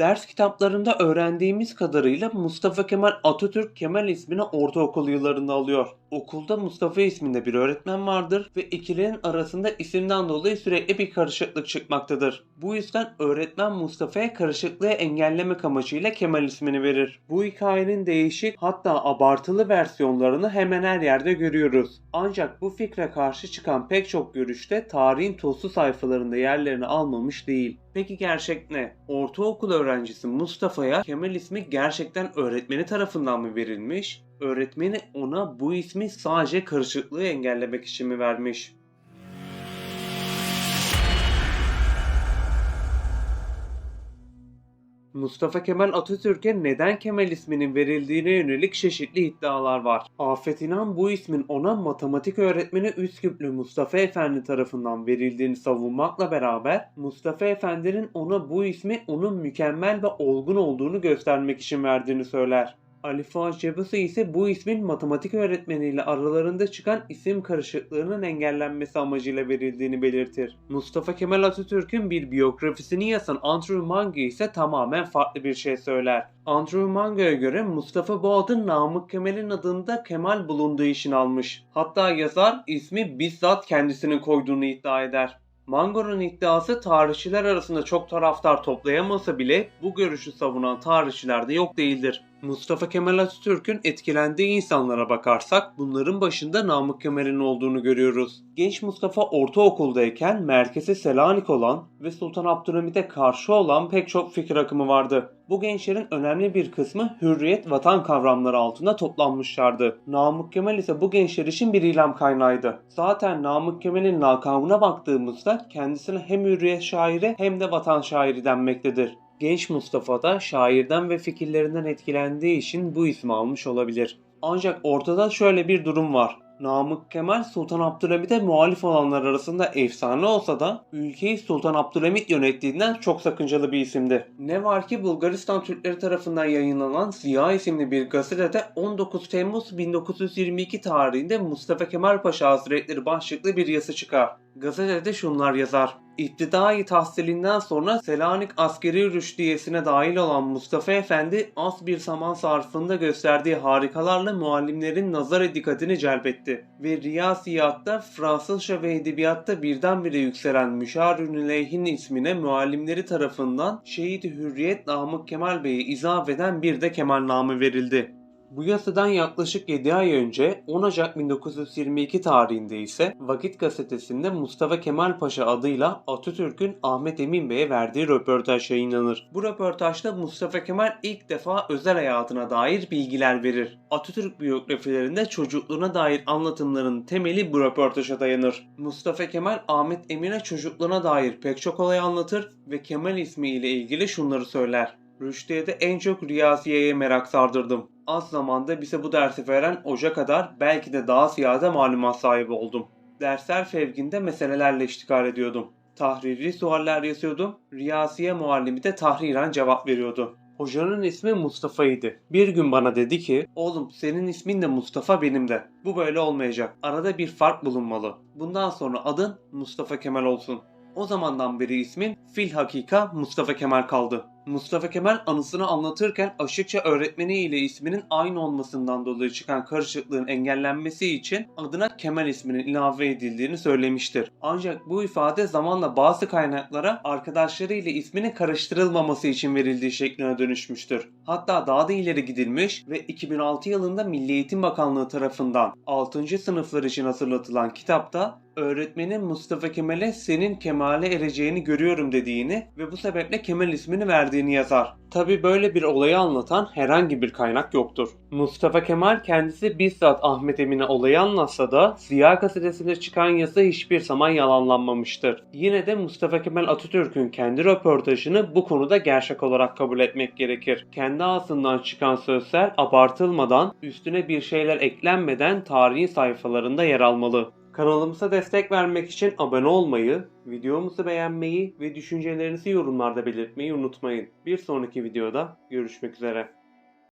Ders kitaplarında öğrendiğimiz kadarıyla Mustafa Kemal Atatürk Kemal ismini ortaokul yıllarında alıyor. Okulda Mustafa isminde bir öğretmen vardır ve ikilinin arasında isimden dolayı sürekli bir karışıklık çıkmaktadır. Bu yüzden öğretmen Mustafa'ya karışıklığı engellemek amacıyla Kemal ismini verir. Bu hikayenin değişik hatta abartılı versiyonlarını hemen her yerde görüyoruz. Ancak bu fikre karşı çıkan pek çok görüşte tarihin tozlu sayfalarında yerlerini almamış değil. Peki gerçek ne? Ortaokul öğrencisi Mustafa'ya Kemal ismi gerçekten öğretmeni tarafından mı verilmiş? Öğretmeni ona bu ismi sadece karışıklığı engellemek için mi vermiş? Mustafa Kemal Atatürk'e neden Kemal isminin verildiğine yönelik çeşitli iddialar var. Afet İnan bu ismin ona matematik öğretmeni Üsküplü Mustafa Efendi tarafından verildiğini savunmakla beraber Mustafa Efendi'nin ona bu ismi onun mükemmel ve olgun olduğunu göstermek için verdiğini söyler. Ali Fuat Cebusu ise bu ismin matematik öğretmeniyle aralarında çıkan isim karışıklığının engellenmesi amacıyla verildiğini belirtir. Mustafa Kemal Atatürk'ün bir biyografisini yazan Andrew Mange ise tamamen farklı bir şey söyler. Andrew Mango'ya göre Mustafa bu adın Namık Kemal'in adında Kemal bulunduğu için almış. Hatta yazar ismi bizzat kendisinin koyduğunu iddia eder. Mango'nun iddiası tarihçiler arasında çok taraftar toplayamasa bile bu görüşü savunan tarihçiler de yok değildir. Mustafa Kemal Atatürk'ün etkilendiği insanlara bakarsak bunların başında Namık Kemal'in olduğunu görüyoruz. Genç Mustafa ortaokuldayken merkezi Selanik olan ve Sultan Abdülhamid'e karşı olan pek çok fikir akımı vardı. Bu gençlerin önemli bir kısmı hürriyet vatan kavramları altında toplanmışlardı. Namık Kemal ise bu gençler için bir ilham kaynağıydı. Zaten Namık Kemal'in lakabına baktığımızda kendisine hem hürriyet şairi hem de vatan şairi denmektedir. Genç Mustafa da şairden ve fikirlerinden etkilendiği için bu ismi almış olabilir. Ancak ortada şöyle bir durum var. Namık Kemal Sultan Abdülhamid'e muhalif olanlar arasında efsane olsa da ülkeyi Sultan Abdülhamid yönettiğinden çok sakıncalı bir isimdi. Ne var ki Bulgaristan Türkleri tarafından yayınlanan Ziya isimli bir gazetede 19 Temmuz 1922 tarihinde Mustafa Kemal Paşa Hazretleri başlıklı bir yazı çıkar. Gazetede şunlar yazar. İptidai tahsilinden sonra Selanik askeri rüştiyesine dahil olan Mustafa Efendi az bir zaman sarfında gösterdiği harikalarla muallimlerin nazar dikkatini celbetti ve Riyasiyatta, Fransızca ve Edebiyatta birdenbire yükselen Müşarün Leyhin ismine muallimleri tarafından Şehit Hürriyet Namık Kemal Bey'i izah eden bir de Kemal namı verildi. Bu yasadan yaklaşık 7 ay önce 10 Ocak 1922 tarihinde ise Vakit gazetesinde Mustafa Kemal Paşa adıyla Atatürk'ün Ahmet Emin Bey'e verdiği röportaj yayınlanır. Bu röportajda Mustafa Kemal ilk defa özel hayatına dair bilgiler verir. Atatürk biyografilerinde çocukluğuna dair anlatımların temeli bu röportaja dayanır. Mustafa Kemal Ahmet Emin'e çocukluğuna dair pek çok olay anlatır ve Kemal ismiyle ilgili şunları söyler. Rüştiye'de en çok Riyaziye'ye merak sardırdım. Az zamanda bize bu dersi veren hoca kadar belki de daha ziyade malumat sahibi oldum. Dersler fevkinde meselelerle iştigal ediyordum. Tahriri sualler yazıyordum. Riyaziye muallimi de tahriren cevap veriyordu. Hocanın ismi Mustafa'ydı. Bir gün bana dedi ki, oğlum senin ismin de Mustafa benim de. Bu böyle olmayacak. Arada bir fark bulunmalı. Bundan sonra adın Mustafa Kemal olsun. O zamandan beri ismin fil hakika Mustafa Kemal kaldı. Mustafa Kemal anısını anlatırken aşıkça öğretmeni ile isminin aynı olmasından dolayı çıkan karışıklığın engellenmesi için adına Kemal isminin ilave edildiğini söylemiştir. Ancak bu ifade zamanla bazı kaynaklara arkadaşları ile isminin karıştırılmaması için verildiği şekline dönüşmüştür. Hatta daha da ileri gidilmiş ve 2006 yılında Milli Eğitim Bakanlığı tarafından 6. sınıflar için hazırlatılan kitapta öğretmenin Mustafa Kemal'e senin kemale ereceğini görüyorum dediğini ve bu sebeple Kemal ismini verdiğini yazar. Tabi böyle bir olayı anlatan herhangi bir kaynak yoktur. Mustafa Kemal kendisi bizzat Ahmet Emin'e olayı anlatsa da Ziya gazetesinde çıkan yazı hiçbir zaman yalanlanmamıştır. Yine de Mustafa Kemal Atatürk'ün kendi röportajını bu konuda gerçek olarak kabul etmek gerekir. Kendi ağzından çıkan sözler abartılmadan, üstüne bir şeyler eklenmeden tarihin sayfalarında yer almalı. Kanalımıza destek vermek için abone olmayı, videomuzu beğenmeyi ve düşüncelerinizi yorumlarda belirtmeyi unutmayın. Bir sonraki videoda görüşmek üzere.